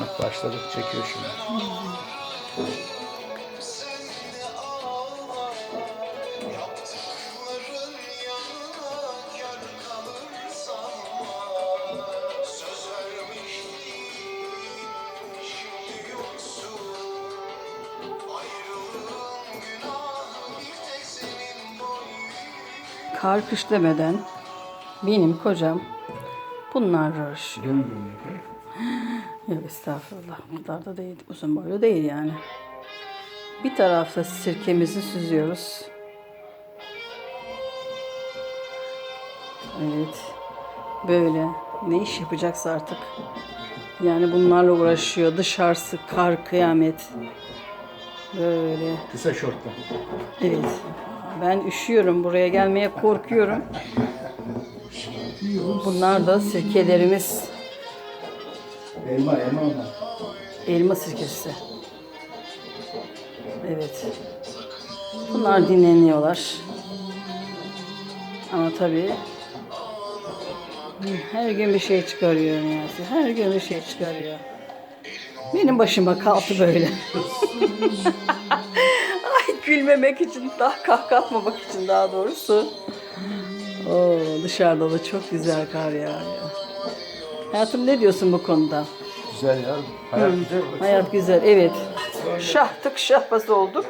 Bak başladık çekiyor şimdi. Kar kış demeden benim kocam bunlarla uğraşıyor. Yok estağfurullah. O kadar da değil. Uzun boylu değil yani. Bir tarafta sirkemizi süzüyoruz. Evet. Böyle. Ne iş yapacaksa artık. Yani bunlarla uğraşıyor. Dışarısı kar kıyamet. Böyle. Kısa şortla. Evet. Ben üşüyorum. Buraya gelmeye korkuyorum. Bunlar da sirkelerimiz. Elma elma onlar. Elma sirkesi. Evet. Bunlar dinleniyorlar. Ama tabii her gün bir şey çıkarıyor Niyazi. Her gün bir şey çıkarıyor. Benim başıma kaldı böyle. Ay gülmemek için, daha kahkatmamak için daha doğrusu. Oo, dışarıda da çok güzel kar yağıyor. Hayatım ne diyorsun bu konuda? Güzel ya. Hayat güzel. Hayat güzel, evet. Şahtık şahbaz olduk.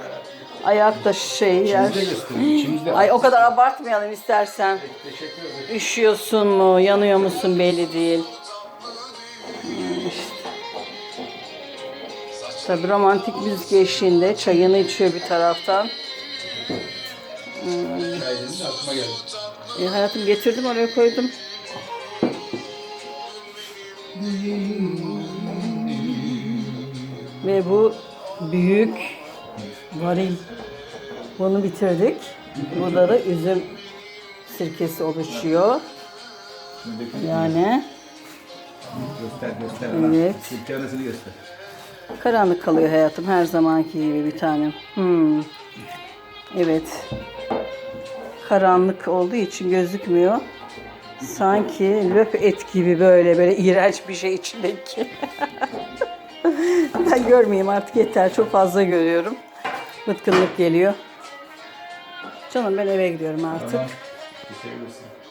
Ayakta şey yer. İçimizde gösteriyor. İçimizde. Ay o kadar abartmayalım istersen. Teşekkür ederim. Üşüyorsun mu, yanıyor musun belli değil. Hmm, işte. Tabii romantik müzik eşliğinde çayını içiyor bir taraftan. Aklıma geldi. E, hayatım getirdim oraya koydum. Ve bu büyük varil. Bunu bitirdik. Burada da üzüm sirkesi oluşuyor. Yani Göster göster. Evet. Sirkenesini göster. karanlık kalıyor hayatım her zamanki gibi bir tanem. Hmm. Evet. Karanlık olduğu için gözükmüyor. Sanki löp et gibi böyle böyle iğrenç bir şey içindeki. ben görmeyeyim artık yeter. Çok fazla görüyorum. Bıtkınlık geliyor. Canım ben eve gidiyorum artık. Tamam. Geçebilirsin.